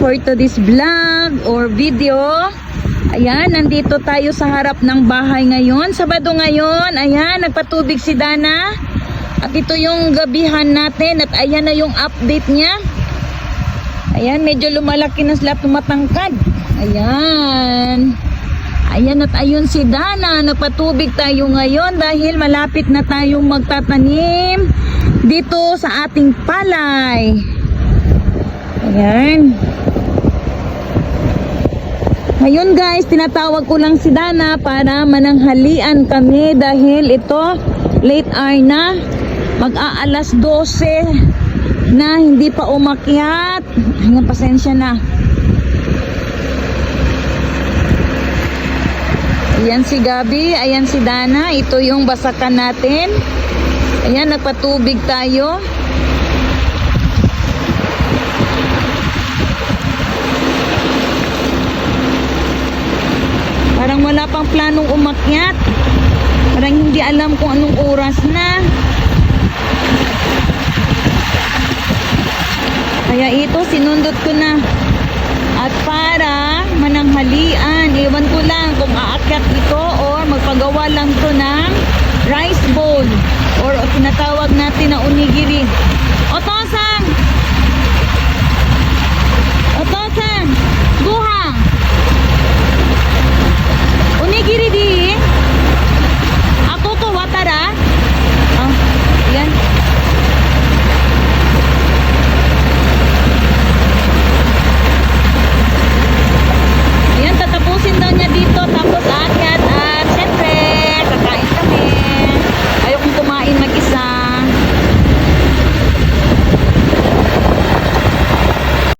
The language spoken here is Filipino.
for today's vlog or video. Ayan, nandito tayo sa harap ng bahay ngayon. Sabado ngayon, ayan, nagpatubig si Dana. At ito yung gabihan natin at ayan na yung update niya. Ayan, medyo lumalaki na sila tumatangkad. Ayan. Ayan at ayun si Dana, nagpatubig tayo ngayon dahil malapit na tayong magtatanim dito sa ating palay. Ayan. Ngayon guys, tinatawag ko lang si Dana para mananghalian kami dahil ito late hour na. Mag-aalas 12 na hindi pa umakyat. Ayan, pasensya na. Ayan si Gabi, ayan si Dana. Ito yung basakan natin. Ayan, nagpatubig tayo. Parang wala pang planong umakyat. Parang hindi alam kung anong oras na. Kaya ito, sinundot ko na. At para mananghalian, iwan ko lang kung aakyat ito or magpagawa lang to ng rice bowl or tinatawag natin na onigiri.